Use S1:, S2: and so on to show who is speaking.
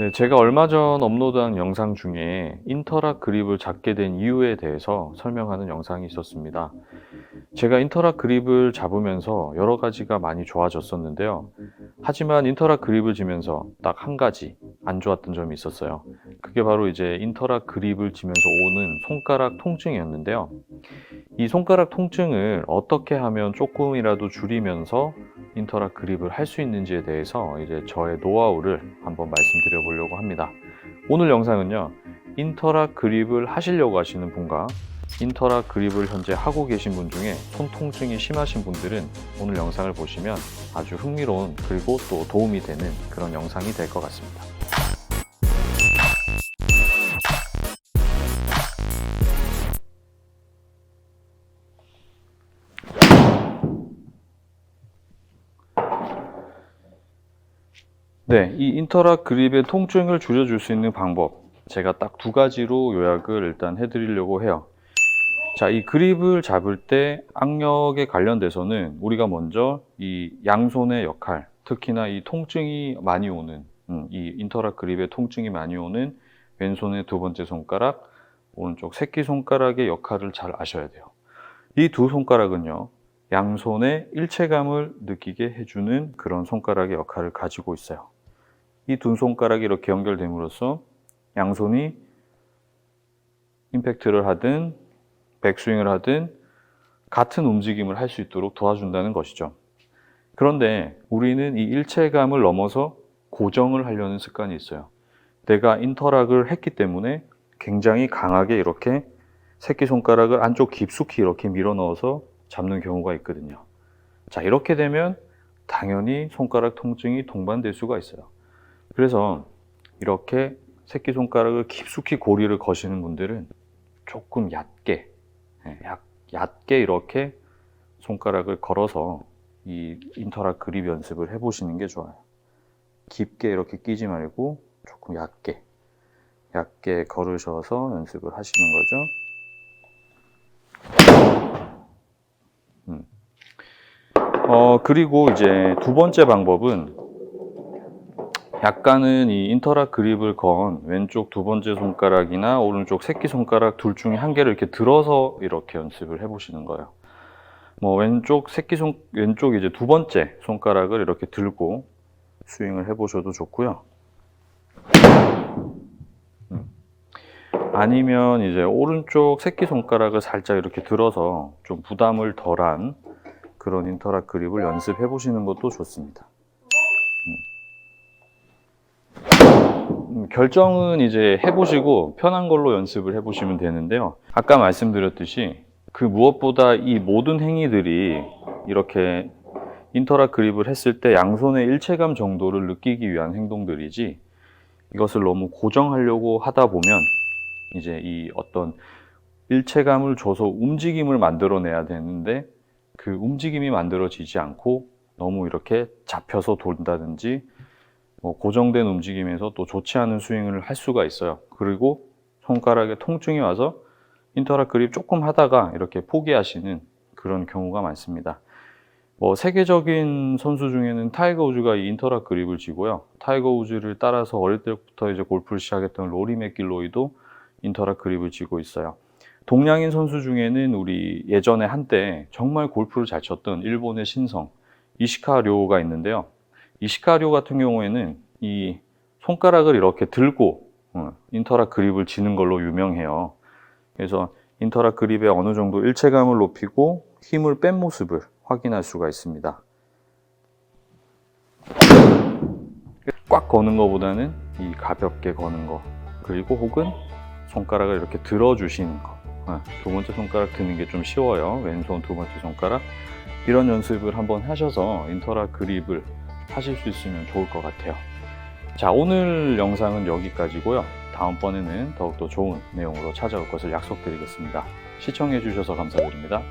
S1: 네, 제가 얼마 전 업로드한 영상 중에 인터락 그립을 잡게 된 이유에 대해서 설명하는 영상이 있었습니다. 제가 인터락 그립을 잡으면서 여러 가지가 많이 좋아졌었는데요. 하지만 인터락 그립을 지면서 딱 한 가지 안 좋았던 점이 있었어요. 그게 바로 이제 인터락 그립을 지면서 오는 손가락 통증이었는데요. 이 손가락 통증을 어떻게 하면 조금이라도 줄이면서 인터락 그립을 할 수 있는지에 대해서 이제 저의 노하우를 한번 말씀드려 보려고 합니다. 오늘 영상은요, 인터락 그립을 하시려고 하시는 분과 인터락 그립을 현재 하고 계신 분 중에 손 통증이 심하신 분들은 오늘 영상을 보시면 아주 흥미로운 그리고 또 도움이 되는 그런 영상이 될 것 같습니다. 네, 이 인터락 그립의 통증을 줄여줄 수 있는 방법. 제가 딱 두 가지로 요약을 일단 해드리려고 해요. 자, 이 그립을 잡을 때 악력에 관련돼서는 우리가 먼저 이 양손의 역할, 특히나 이 통증이 많이 오는, 음, 이 인터락 그립의 통증이 많이 오는 왼손의 두 번째 손가락, 오른쪽 새끼 손가락의 역할을 잘 아셔야 돼요. 이 두 손가락은요, 양손의 일체감을 느끼게 해주는 그런 손가락의 역할을 가지고 있어요. 이 두 손가락이 이렇게 연결됨으로써 양손이 임팩트를 하든 백스윙을 하든 같은 움직임을 할 수 있도록 도와준다는 것이죠. 그런데 우리는 이 일체감을 넘어서 고정을 하려는 습관이 있어요. 내가 인터락을 했기 때문에 굉장히 강하게 이렇게 새끼손가락을 안쪽 깊숙이 이렇게 밀어 넣어서 잡는 경우가 있거든요. 자, 이렇게 되면 당연히 손가락 통증이 동반될 수가 있어요. 그래서 이렇게 새끼손가락을 깊숙이 고리를 거시는 분들은 조금 얕게, 예, 약, 얕게 이렇게 손가락을 걸어서 이 인터락 그립 연습을 해보시는 게 좋아요. 깊게 이렇게 끼지 말고 조금 얕게, 얕게 걸으셔서 연습을 하시는 거죠. 음. 어, 그리고 이제 두 번째 방법은 약간은 이 인터락 그립을 건 왼쪽 두 번째 손가락이나 오른쪽 새끼 손가락 둘 중에 한 개를 이렇게 들어서 이렇게 연습을 해보시는 거예요. 뭐 왼쪽 새끼 손 왼쪽 이제 두 번째 손가락을 이렇게 들고 스윙을 해보셔도 좋고요. 음. 아니면 이제 오른쪽 새끼 손가락을 살짝 이렇게 들어서 좀 부담을 덜한 그런 인터락 그립을 연습해 보시는 것도 좋습니다. 음, 결정은 이제 해보시고 편한 걸로 연습을 해보시면 되는데요. 아까 말씀드렸듯이 그 무엇보다 이 모든 행위들이 이렇게 인터락 그립을 했을 때 양손의 일체감 정도를 느끼기 위한 행동들이지 이것을 너무 고정하려고 하다 보면 이제 이 어떤 일체감을 줘서 움직임을 만들어내야 되는데 그 움직임이 만들어지지 않고 너무 이렇게 잡혀서 돈다든지 뭐 고정된 움직임에서 또 좋지 않은 스윙을 할 수가 있어요. 그리고 손가락에 통증이 와서 인터락 그립 조금 하다가 이렇게 포기하시는 그런 경우가 많습니다. 뭐 세계적인 선수 중에는 타이거 우즈가 이 인터락 그립을 쥐고요. 타이거 우즈를 따라서 어릴 때부터 이제 골프를 시작했던 로리 맥길로이도 인터락 그립을 쥐고 있어요. 동양인 선수 중에는 우리 예전에 한때 정말 골프를 잘 쳤던 일본의 신성 이시카 료가 있는데요. 이시카료 같은 경우에는 이 손가락을 이렇게 들고 어, 인터락 그립을 쥐는 걸로 유명해요. 그래서 인터락 그립의 어느 정도 일체감을 높이고 힘을 뺀 모습을 확인할 수가 있습니다. 꽉 거는 것보다는 이 가볍게 거는 거 그리고 혹은 손가락을 이렇게 들어주시는 거. 어, 두 번째 손가락 드는 게 좀 쉬워요. 왼손 두 번째 손가락. 이런 연습을 한번 하셔서 인터락 그립을 하실 수 있으면 좋을 것 같아요. 자, 오늘 영상은 여기까지고요. 다음번에는 더욱더 좋은 내용으로 찾아올 것을 약속드리겠습니다. 시청해 주셔서 감사드립니다.